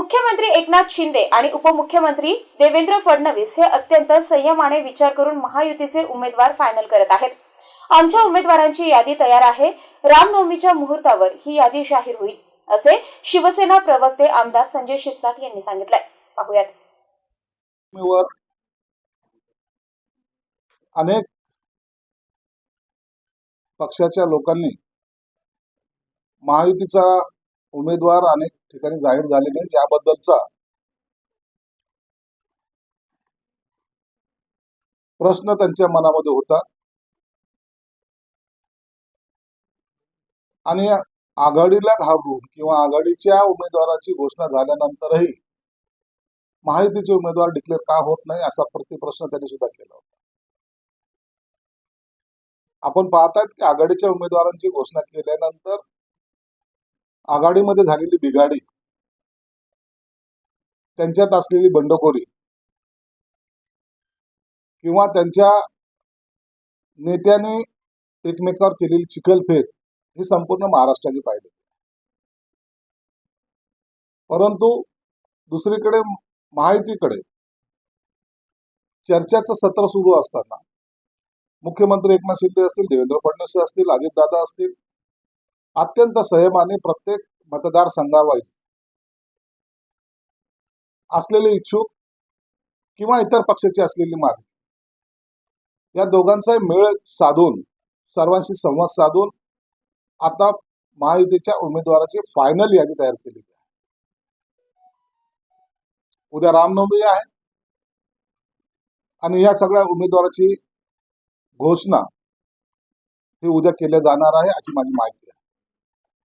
मुख्यमंत्री एकनाथ शिंदे आणि उपमुख्यमंत्री देवेंद्र फडणवीस हे अत्यंत संयमाने विचार करून महायुतीचे उमेदवार फायनल करत आहेत. आमच्या उमेदवारांची यादी तयार आहे. रामनवमीच्या मुहूर्तावर ही यादी जाहीर होईल असे शिवसेना प्रवक्ते आमदार संजय शिरसाट यांनी सांगितलंय. पाहुयात. अनेक पक्षाच्या लोकांनी महायुतीचा उमेदवार अनेक ठिकाणी जाहीर झालेले त्याबद्दलचा प्रश्न त्यांच्या मनामध्ये होता. आणि आघाडीला घाबरून किंवा आघाडीच्या उमेदवाराची घोषणा झाल्यानंतरही महायुतीचे उमेदवार डिक्लेअर का होत नाही असा प्रतिप्रश्न त्यांनी सुद्धा केला होता. आपण पाहतात की आघाडीच्या उमेदवारांची घोषणा केल्यानंतर आघाडीमध्ये झालेली बिघाडी त्यांच्यात असलेली बंडखोरी किंवा त्यांच्या नेत्याने एकमेकावर केलेली चिखलफेक ही संपूर्ण महाराष्ट्राने पाहिली परंतु दुसरीकडे महायुतीकडे चर्चाचं सत्र सुरू असताना मुख्यमंत्री एकनाथ शिंदे असतील देवेंद्र फडणवीस असतील अजितदादा असतील अत्यंत संयमाने प्रत्येक मतदारसंघावाईज असलेले इच्छुक किंवा इतर पक्षाची असलेली मागणी. या दोघांचाही मेळ साधून सर्वांशी संवाद साधून आता महायुतीच्या उमेदवाराची फायनल यादी तयार केली आहे. उद्या रामनवमी आहे. आणि या सगळ्या उमेदवाराची घोषणा ही उद्या केल्या जाणार आहे अशी माझी माहिती आहे.